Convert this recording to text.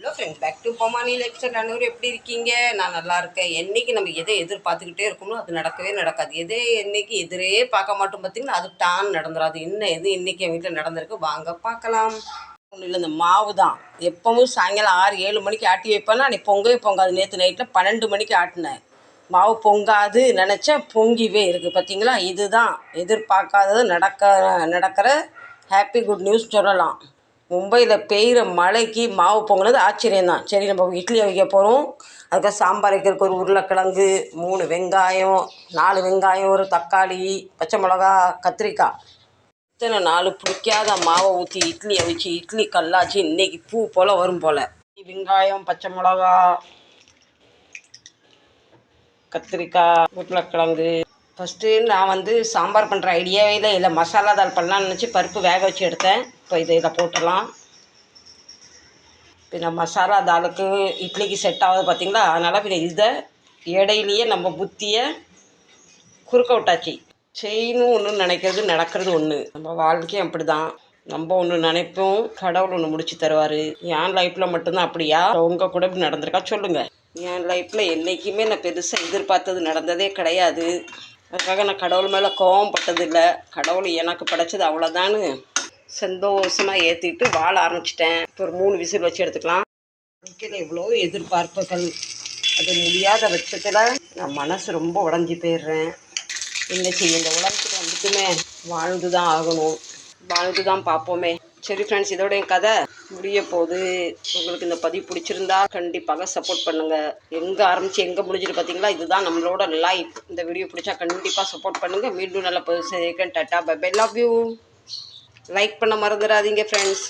Hello friends back to பொமானி lifestyle எப்படி இருக்கீங்க? நான் நல்லா இருக்கேன். என்றைக்கு நம்ம எதை எதிர்பார்த்துக்கிட்டே இருக்கணும் அது நடக்கவே நடக்காது. எதை என்றைக்கு எதிரே பார்க்க மாட்டோம் பார்த்தீங்கன்னா அது டான் நடந்துடாது என்ன எது இன்றைக்கி என் வீட்டில் நடந்திருக்கு? வாங்க பார்க்கலாம். ஒன்றும் இல்லை இந்த மாவு தான் எப்பவும் சாயங்காலம் ஆறு ஏழு மணிக்கு ஆட்டி வைப்பேன்னா நீ பொங்கவே பொங்காது. நேற்று நைட்டில் பன்னெண்டு மணிக்கு ஆட்டினேன். மாவு பொங்காது நினச்சேன். பொங்கிவே இருக்குது பார்த்தீங்களா? இதுதான். எதிர்பார்க்காதது நடக்க நடக்கிற ஹாப்பி குட் நியூஸ் சொல்லலாம். மும்பையில் பெய்கிற மழைக்கு மாவு பொங்கினது ஆச்சரியம்தான். சரி நம்ம இட்லி வைக்க போகிறோம் அதுக்காக சாம்பார் வைக்கிறதுக்கு ஒரு உருளைக்கிழங்கு மூணு வெங்காயம் நாலு வெங்காயம் ஒரு தக்காளி பச்சை மிளகா கத்திரிக்காய். இத்தனை நாள் பிடிக்காத மாவை ஊற்றி இட்லி அவிச்சு இட்லி கல்லாச்சு இன்னைக்கு பூ போல் வரும் போல். வெங்காயம் பச்சை மிளகா கத்திரிக்காய் உருளைக்கிழங்கு. ஃபஸ்ட்டு நான் வந்து சாம்பார் பண்ணுற ஐடியாவே இல்லை இல்லை. மசாலா தால் பண்ணலாம்னு நினச்சி பருப்பு வேக வச்சு எடுத்தேன். இப்போ இதை இதை போட்டுடலாம். பின்ன மசாலா தாளுக்கு இட்லிக்கு செட் ஆகுது பார்த்தீங்களா? அதனால் பின்ன இதை இடையிலேயே நம்ம புத்தியை குறுக்க விட்டாச்சு. செய்யணும் ஒன்று நினைக்கிறது நடக்கிறது ஒன்று நம்ம வாழ்க்கையும் அப்படி தான் நம்ம ஒன்று நினைப்போம் கடவுள் ஒன்று முடிச்சு தருவார். என் லைஃப்பில் மட்டும்தான் அப்படியா? உங்கள் கூட இப்படி நடந்திருக்கா? சொல்லுங்கள் என் லைஃப்பில் என்றைக்குமே நான் பெருசாக எதிர்பார்த்தது நடந்ததே கிடையாது. அதுக்காக நான் கடவுள் மேலே கோவம் பட்டதில்லை. கடவுள் எனக்கு படைச்சது அவ்வளோதான்னு சந்தோஷமாக ஏற்றிட்டு வாழ ஆரம்பிச்சிட்டேன். இப்போ ஒரு மூணு விசில் வச்சு எடுத்துக்கலாம். எவ்வளோ எதிர்பார்ப்புகள். அது முடியாத பட்சத்தில் நான் மனசு ரொம்ப உடஞ்சி போயிடுறேன். என்ன செய்ய இந்த உலகத்துக்கு வந்துட்டுமே வாழ்ந்து தான் ஆகணும். வாழ்ந்து தான் பார்ப்போமே. சரி ஃப்ரெண்ட்ஸ் இதோட என் கதை முடிய போது உங்களுக்கு இந்த பதிவு பிடிச்சிருந்தா கண்டிப்பாக சப்போர்ட் பண்ணுங்கள் எங்கே ஆரம்பித்து எங்கே முடிஞ்சிட்டு பார்த்தீங்களா இதுதான் நம்மளோட லைஃப் இந்த வீடியோ பிடிச்சா கண்டிப்பாக சப்போர்ட் பண்ணுங்கள் மீண்டும் நல்ல பதிவு செய்கிறேன் tata bye bye love you like பண்ண மறந்துடாதீங்க ஃப்ரெண்ட்ஸ்